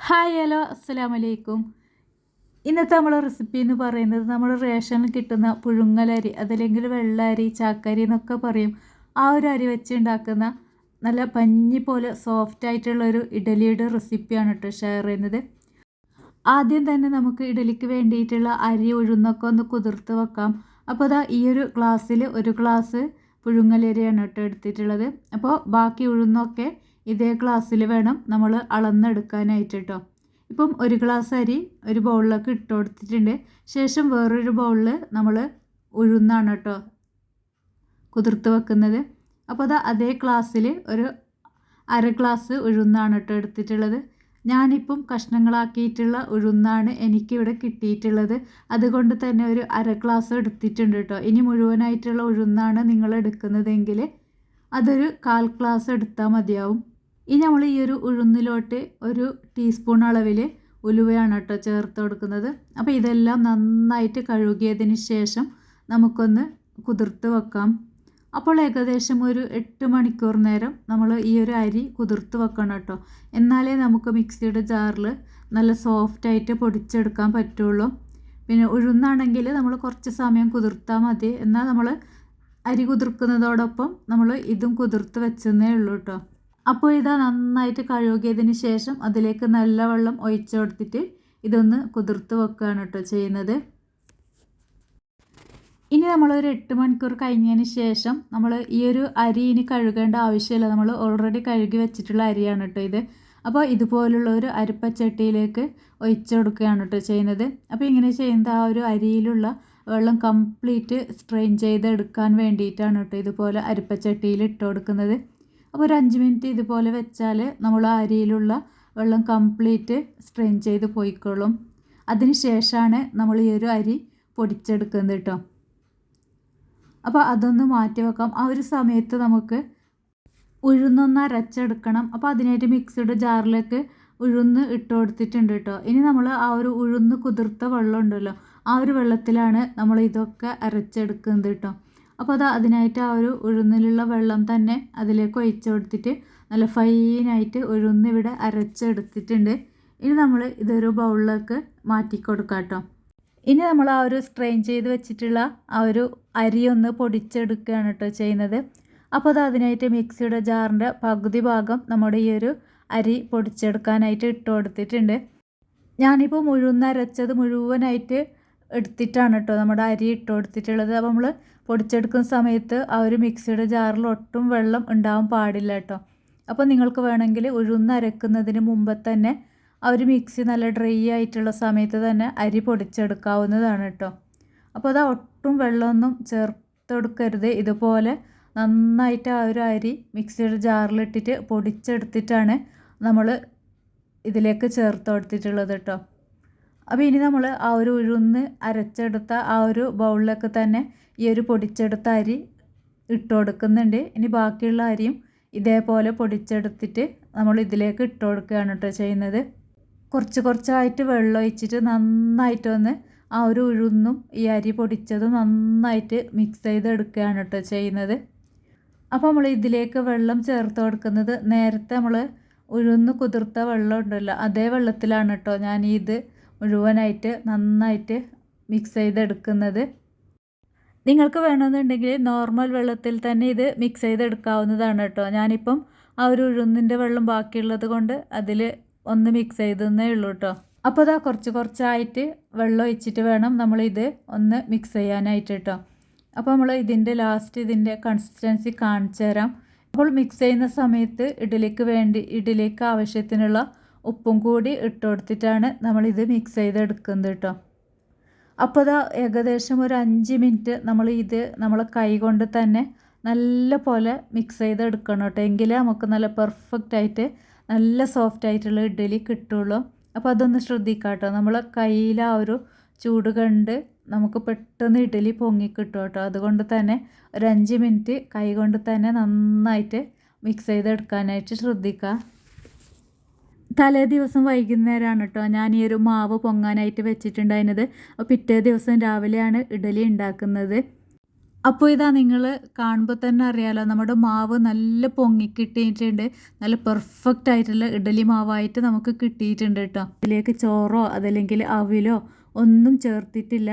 Hi hello അസ്സലാമു അലൈക്കും ഇന്നത്തെ നമ്മളെ റെസിപ്പി എന്ന് പറയുന്നത് നമ്മൾ റേഷനിൽ കിട്ടുന്ന പുഴുങ്ങലരി അതല്ലെങ്കിൽ വെള്ളരി ചാക്കരി എന്നൊക്കെ പറയും. ആ ഒരു അരി വെച്ച് ഉണ്ടാക്കുന്ന നല്ല പഞ്ഞി പോലെ സോഫ്റ്റ് ആയിട്ടുള്ള ഒരു ഇഡലിയുടെ റെസിപ്പിയാണ് കേട്ടോ ഷെയർ ചെയ്യുന്നത്. ആദ്യം തന്നെ നമുക്ക് ഇഡലിക്ക് വേണ്ടിയിട്ടുള്ള അരി ഉഴുന്നൊക്കെ ഒന്ന് കുതിർത്ത് വെക്കാം. അപ്പോൾ അതാ ഈ ഒരു ഗ്ലാസ്സിൽ ഒരു ഗ്ലാസ് പുഴുങ്ങലരിയാണ് കേട്ടോ എടുത്തിട്ടുള്ളത്. അപ്പോൾ ബാക്കി ഉഴുന്നൊക്കെ ഇതേ ഗ്ലാസ്സിൽ വേണം നമ്മൾ അളന്നെടുക്കാനായിട്ട് കേട്ടോ ഇപ്പം ഒരു ഗ്ലാസ് അരി ഒരു ബൗളിലൊക്കെ ഇട്ട് കൊടുത്തിട്ടുണ്ട് ശേഷം വേറൊരു ബൗളിൽ നമ്മൾ ഉഴുന്നാണ് കേട്ടോ കുതിർത്ത് വെക്കുന്നത്. അപ്പോൾ അത് അതേ ഗ്ലാസ്സിൽ ഒരു അര ഗ്ലാസ് ഉഴുന്നാണ് കേട്ടോ എടുത്തിട്ടുള്ളത്. ഞാനിപ്പം കഷ്ണങ്ങളാക്കിയിട്ടുള്ള ഉഴുന്നാണ് എനിക്കിവിടെ കിട്ടിയിട്ടുള്ളത്. അതുകൊണ്ട് തന്നെ ഒരു അര ഗ്ലാസ് എടുത്തിട്ടുണ്ട് കേട്ടോ ഇനി മുഴുവനായിട്ടുള്ള ഉഴുന്നാണ് നിങ്ങൾ എടുക്കുന്നതെങ്കിൽ അതൊരു കാൽ ഗ്ലാസ് എടുത്താൽ മതിയാവും. ഇനി നമ്മൾ ഈ ഒരു ഉഴുന്നിലോട്ട് ഒരു ടീസ്പൂൺ അളവിൽ ഉലുവയാണ് കേട്ടോ ചേർത്ത് കൊടുക്കുന്നത്. അപ്പോൾ ഇതെല്ലാം നന്നായിട്ട് കഴുകിയതിന് ശേഷം നമുക്കൊന്ന് കുതിർത്ത് വെക്കാം. അപ്പോൾ ഏകദേശം ഒരു എട്ട് മണിക്കൂർ നേരം നമ്മൾ ഈ ഒരു അരി കുതിർത്ത് വെക്കണം കേട്ടോ. എന്നാലേ നമുക്ക് മിക്സിയുടെ ജാറിൽ നല്ല സോഫ്റ്റായിട്ട് പൊടിച്ചെടുക്കാൻ പറ്റുള്ളൂ. പിന്നെ ഉഴുന്നാണെങ്കിൽ നമ്മൾ കുറച്ച് സമയം കുതിർത്താൽ മതി. എന്നാൽ നമ്മൾ അരി കുതിർക്കുന്നതോടൊപ്പം നമ്മൾ ഇതും കുതിർത്ത് വെച്ചെന്നേ ഉള്ളൂ കേട്ടോ. അപ്പോൾ ഇതാ നന്നായിട്ട് കഴുകിയതിന് ശേഷം അതിലേക്ക് നല്ല വെള്ളം ഒഴിച്ചു കൊടുത്തിട്ട് ഇതൊന്ന് കുതിർത്ത് വെക്കുകയാണ് കേട്ടോ ചെയ്യുന്നത്. ഇനി നമ്മൾ ഒരു എട്ട് മണിക്കൂർ കഴിഞ്ഞതിന് ശേഷം നമ്മൾ ഈ ഒരു അരി ഇനി കഴുകേണ്ട ആവശ്യമില്ല. നമ്മൾ ഓൾറെഡി കഴുകി വെച്ചിട്ടുള്ള അരിയാണ് കേട്ടോ ഇത്. അപ്പോൾ ഇതുപോലുള്ള ഒരു അരിപ്പച്ചട്ടിയിലേക്ക് ഒഴിച്ചു കൊടുക്കുകയാണ് കേട്ടോ ചെയ്യുന്നത്. അപ്പോൾ ഇങ്ങനെ ചെയ്യുന്നത് ആ ഒരു അരിയിലുള്ള വെള്ളം കംപ്ലീറ്റ് സ്ട്രെയിൻ ചെയ്തെടുക്കാൻ വേണ്ടിയിട്ടാണ് കേട്ടോ ഇതുപോലെ അരിപ്പച്ചട്ടിയിൽ ഇട്ട് കൊടുക്കുന്നത്. അപ്പോൾ ഒരു അഞ്ച് മിനിറ്റ് ഇതുപോലെ വെച്ചാൽ നമ്മൾ അരിയിലുള്ള വെള്ളം കംപ്ലീറ്റ് സ്ട്രെയിൻ ചെയ്ത് പോയിക്കോളും അതിന് ശേഷമാണ് നമ്മൾ ഈ ഒരു അരി പൊടിച്ചെടുക്കുന്നത് കേട്ടോ അപ്പോൾ അതൊന്ന് മാറ്റി വെക്കാം. ആ ഒരു സമയത്ത് നമുക്ക് ഉഴുന്നൊന്ന് അരച്ചെടുക്കണം. അപ്പോൾ അതിനായിട്ട് മിക്സിയുടെ ജാറിലേക്ക് ഉഴുന്ന് ഇട്ട് കൊടുത്തിട്ടുണ്ട് കേട്ടോ ഇനി നമ്മൾ ആ ഒരു ഉഴുന്ന് കുതിർത്ത വെള്ളം ഉണ്ടല്ലോ ആ ഒരു വെള്ളത്തിലാണ് നമ്മൾ ഇതൊക്കെ അരച്ചെടുക്കുന്നത് കേട്ടോ അപ്പോൾ അത് അതിനായിട്ട് ആ ഒരു ഉഴുന്നിലുള്ള വെള്ളം തന്നെ അതിലേക്ക് ഒഴിച്ചു കൊടുത്തിട്ട് നല്ല ഫൈനായിട്ട് ഉഴുന്നിവിടെ അരച്ചെടുത്തിട്ടുണ്ട്. ഇനി നമ്മൾ ഇതൊരു ബൗളിലേക്ക് മാറ്റി കൊടുക്കാം കേട്ടോ. ഇനി നമ്മൾ ആ ഒരു സ്ട്രെയിൻ ചെയ്ത് വെച്ചിട്ടുള്ള ആ ഒരു അരി ഒന്ന് പൊടിച്ചെടുക്കുകയാണ് കേട്ടോ ചെയ്യുന്നത്. അപ്പോൾ അത് അതിനായിട്ട് മിക്സിയുടെ ജാറിന്റെ പകുതി ഭാഗം നമ്മുടെ ഈ ഒരു അരി പൊടിച്ചെടുക്കാനായിട്ട് ഇട്ട് കൊടുത്തിട്ടുണ്ട്. ഞാനിപ്പോൾ മുഴുവനരച്ചത് മുഴുവനായിട്ട് എടുത്തിട്ടാണ് കേട്ടോ. നമ്മുടെ അരി ഇട്ട് കൊടുത്തിട്ടുള്ളത് അപ്പോൾ നമ്മൾ പൊടിച്ചെടുക്കുന്ന സമയത്ത് ആ ഒരു മിക്സിയുടെ ജാറിൽ ഒട്ടും വെള്ളം ഉണ്ടാവാൻ പാടില്ല കേട്ടോ. അപ്പോൾ നിങ്ങൾക്ക് വേണമെങ്കിൽ ഉഴുന്നരക്കുന്നതിന് മുമ്പ് തന്നെ ആ ഒരു മിക്സി നല്ല ഡ്രൈ ആയിട്ടുള്ള സമയത്ത് തന്നെ അരി പൊടിച്ചെടുക്കാവുന്നതാണ് കേട്ടോ. അപ്പോൾ അത് ഒട്ടും വെള്ളമൊന്നും ചേർത്തെടുക്കരുത് ഇതുപോലെ നന്നായിട്ട് ആ ഒരു അരി മിക്സിയുടെ ജാറിലിട്ടിട്ട് പൊടിച്ചെടുത്തിട്ടാണ് നമ്മൾ ഇതിലേക്ക് ചേർത്ത് കൊടുത്തിട്ടുള്ളത് കേട്ടോ. അപ്പോൾ ഇനി നമ്മൾ ആ ഒരു ഉഴുന്ന് അരച്ചെടുത്ത ആ ഒരു ബൗളിലൊക്കെ തന്നെ ഈ ഒരു പൊടിച്ചെടുത്ത അരി ഇട്ട് കൊടുക്കുന്നുണ്ട്. ഇനി ബാക്കിയുള്ള അരിയും ഇതേപോലെ പൊടിച്ചെടുത്തിട്ട് നമ്മൾ ഇതിലേക്ക് ഇട്ട് കൊടുക്കുകയാണ് കേട്ടോ ചെയ്യുന്നത്. കുറച്ച് കുറച്ചായിട്ട് വെള്ളം ഒഴിച്ചിട്ട് നന്നായിട്ടൊന്ന് ആ ഒരു ഉഴുന്നും ഈ അരി പൊടിച്ചതും നന്നായിട്ട് മിക്സ് ചെയ്തെടുക്കുകയാണ് കേട്ടോ ചെയ്യുന്നത്. അപ്പോൾ നമ്മൾ ഇതിലേക്ക് വെള്ളം ചേർത്ത് കൊടുക്കുന്നത് നേരത്തെ നമ്മൾ ഉഴുന്ന് കുതിർത്ത വെള്ളം ഉണ്ടല്ലോ അതേ വെള്ളത്തിലാണ് കേട്ടോ ഞാൻ ഇത് മുഴുവനായിട്ട് നന്നായിട്ട് മിക്സ് ചെയ്തെടുക്കുന്നത്. നിങ്ങൾക്ക് വേണമെന്നുണ്ടെങ്കിൽ നോർമൽ വെള്ളത്തിൽ തന്നെ ഇത് മിക്സ് ചെയ്തെടുക്കാവുന്നതാണ് കേട്ടോ. ഞാനിപ്പം ആ ഒരു ഉഴുന്നിന്റെ വെള്ളം ബാക്കിയുള്ളത് കൊണ്ട് അതിൽ ഒന്ന് മിക്സ് ചെയ്തെന്നേ ഉള്ളൂ കേട്ടോ. അപ്പോൾ അതാ കുറച്ച് കുറച്ചായിട്ട് വെള്ളം ഒഴിച്ചിട്ട് വേണം നമ്മളിത് ഒന്ന് മിക്സ് ചെയ്യാനായിട്ട് കേട്ടോ. അപ്പോൾ നമ്മൾ ഇതിന്റെ ലാസ്റ്റ് ഇതിന്റെ കൺസിസ്റ്റൻസി കാണിച്ചു തരാം അപ്പോൾ മിക്സ് ചെയ്യുന്ന സമയത്ത് ഇഡ്ഡലിക്ക് വേണ്ടി ഇഡ്ഡലിക്ക് ആവശ്യത്തിനുള്ള ഉപ്പും കൂടി ഇട്ട് കൊടുത്തിട്ടാണ് നമ്മളിത് മിക്സ് ചെയ്തെടുക്കുന്നത് കേട്ടോ. അപ്പോൾ അതാ ഏകദേശം ഒരു അഞ്ച് മിനിറ്റ് നമ്മൾ ഇത് നമ്മൾ കൈ കൊണ്ട് തന്നെ നല്ല പോലെ മിക്സ് ചെയ്തെടുക്കണം കേട്ടോ. എങ്കിലേ നമുക്ക് നല്ല പെർഫെക്റ്റ് ആയിട്ട് നല്ല സോഫ്റ്റ് ആയിട്ടുള്ള ഇഡ്ഡലി കിട്ടുള്ളൂ. അപ്പോൾ അതൊന്ന് ശ്രദ്ധിക്കാം കേട്ടോ. നമ്മൾ കയ്യിൽ ആ ഒരു ചൂട് കണ്ട് നമുക്ക് പെട്ടെന്ന് ഇഡ്ഡലി പൊങ്ങി കിട്ടും കേട്ടോ. അതുകൊണ്ട് തന്നെ ഒരു അഞ്ച് മിനിറ്റ് കൈ കൊണ്ട് തന്നെ നന്നായിട്ട് മിക്സ് ചെയ്തെടുക്കാനായിട്ട് ശ്രദ്ധിക്കുക തലേ ദിവസം വൈകുന്നേരമാണ് കേട്ടോ ഞാൻ ഈ ഒരു മാവ് പൊങ്ങാനായിട്ട് വെച്ചിട്ടുണ്ടായിരുന്നത്. പിറ്റേ ദിവസം രാവിലെയാണ് ഇഡലി ഉണ്ടാക്കുന്നത്. അപ്പോൾ ഇതാ നിങ്ങൾ കാണുമ്പോൾ തന്നെ അറിയാലോ നമ്മുടെ മാവ് നല്ല പൊങ്ങി കിട്ടിയിട്ടുണ്ട് നല്ല പെർഫെക്റ്റ് ആയിട്ടുള്ള ഇഡലി മാവായിട്ട് നമുക്ക് കിട്ടിയിട്ടുണ്ട് കേട്ടോ ഇതിലേക്ക് ചോറോ അതല്ലെങ്കിൽ അവിലോ ഒന്നും ചേർത്തിട്ടില്ല.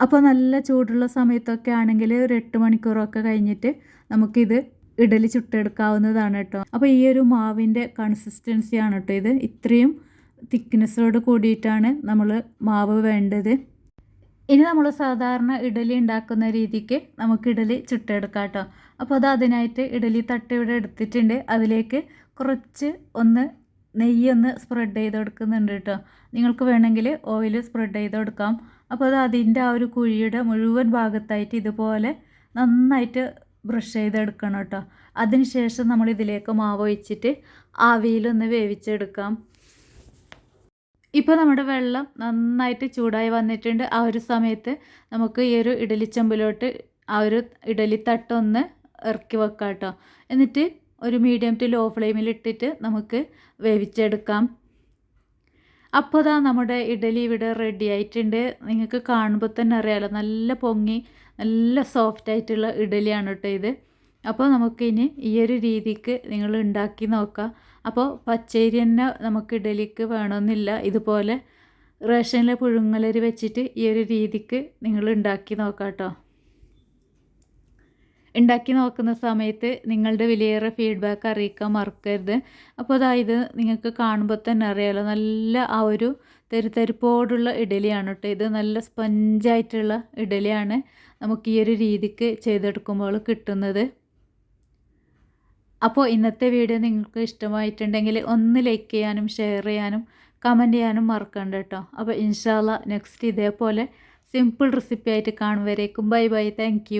അപ്പോൾ നല്ല ചൂടുള്ള സമയത്തൊക്കെ ആണെങ്കിൽ ഒരു എട്ട് മണിക്കൂറൊക്കെ കഴിഞ്ഞിട്ട് നമുക്കിത് ഇഡലി ചുട്ടെടുക്കാവുന്നതാണ് കേട്ടോ. അപ്പോൾ ഈ ഒരു മാവിന്റെ കൺസിസ്റ്റൻസിയാണ് കേട്ടോ ഇത്. ഇത്രയും തിക്നെസ്സോട് കൂടിയിട്ടാണ് നമ്മൾ മാവ് വേണ്ടത്. ഇനി നമ്മൾ സാധാരണ ഇഡലി ഉണ്ടാക്കുന്ന രീതിക്ക് നമുക്ക് ഇഡലി ചുട്ടെടുക്കാം കേട്ടോ. അപ്പോൾ അത് അതിനായിട്ട് ഇഡലി തട്ട് ഇവിടെ എടുത്തിട്ടുണ്ട്. അതിലേക്ക് കുറച്ച് ഒന്ന് നെയ്യ് ഒന്ന് സ്പ്രെഡ് ചെയ്ത് കൊടുക്കുന്നുണ്ട് കേട്ടോ. നിങ്ങൾക്ക് വേണമെങ്കിൽ ഓയിൽ സ്പ്രെഡ് ചെയ്ത് കൊടുക്കാം. അപ്പോൾ അത് അതിന്റെ ആ ഒരു കുഴിയുടെ മുഴുവൻ ഭാഗത്തായിട്ട് ഇതുപോലെ നന്നായിട്ട് ബ്രഷ് ചെയ്തെടുക്കണം കേട്ടോ. അതിനുശേഷം നമ്മൾ ഇതിലേക്ക് മാവ് ഒഴിച്ചിട്ട് ആവിയിലൊന്ന് വേവിച്ചെടുക്കാം. ഇപ്പോൾ നമ്മുടെ വെള്ളം നന്നായിട്ട് ചൂടായി വന്നിട്ടുണ്ട്. ആ ഒരു സമയത്ത് നമുക്ക് ഈ ഒരു ഇഡലിച്ചമ്പിലോട്ട് ആ ഒരു ഇഡലി തട്ടൊന്ന് ഇറക്കി വെക്കാം കേട്ടോ. എന്നിട്ട് ഒരു മീഡിയം ടു ലോ ഫ്ലെയിമിൽ ഇട്ടിട്ട് നമുക്ക് വേവിച്ചെടുക്കാം. അപ്പോൾ ഇതാ നമ്മുടെ ഇഡലി ഇവിടെ റെഡി ആയിട്ടുണ്ട്. നിങ്ങൾക്ക് കാണുമ്പോൾ തന്നെ അറിയാമല്ലോ നല്ല പൊങ്ങി നല്ല സോഫ്റ്റ് ആയിട്ടുള്ള ഇഡലിയാണ് കേട്ടോ ഇത്. അപ്പോൾ നമുക്കിനി ഈ ഒരു രീതിക്ക് നിങ്ങൾ ഉണ്ടാക്കി നോക്കാം. അപ്പോൾ പച്ചരി തന്നെ നമുക്ക് ഇഡലിക്ക് വേണമെന്നില്ല. ഇതുപോലെ റേഷനിലെ പുഴുങ്ങലരി വെച്ചിട്ട് ഈ ഒരു രീതിക്ക് നിങ്ങൾ ഉണ്ടാക്കി നോക്കാം കേട്ടോ. ഉണ്ടാക്കി നോക്കുന്ന സമയത്ത് നിങ്ങളുടെ വിലയേറെ ഫീഡ്ബാക്ക് അറിയിക്കാൻ മറക്കരുത്. അപ്പോൾ അതായത് നിങ്ങൾക്ക് കാണുമ്പോൾ തന്നെ അറിയാലോ നല്ല ആ ഒരു തെരുത്തെരുപ്പോടുള്ള ഇഡലിയാണ് കേട്ടോ ഇത്. നല്ല സ്പഞ്ചായിട്ടുള്ള ഇഡലിയാണ് നമുക്ക് ഈ ഒരു രീതിക്ക് ചെയ്തെടുക്കുമ്പോൾ കിട്ടുന്നത്. അപ്പോൾ ഇന്നത്തെ വീഡിയോ നിങ്ങൾക്ക് ഇഷ്ടമായിട്ടുണ്ടെങ്കിൽ ഒന്ന് ലൈക്ക് ചെയ്യാനും ഷെയർ ചെയ്യാനും കമന്റ് ചെയ്യാനും മറക്കണ്ട കേട്ടോ. അപ്പോൾ ഇൻഷാല്ല നെക്സ്റ്റ് ഇതേപോലെ സിമ്പിൾ റെസിപ്പി ആയിട്ട് കാണും വരേക്കും ബൈ ബൈ താങ്ക്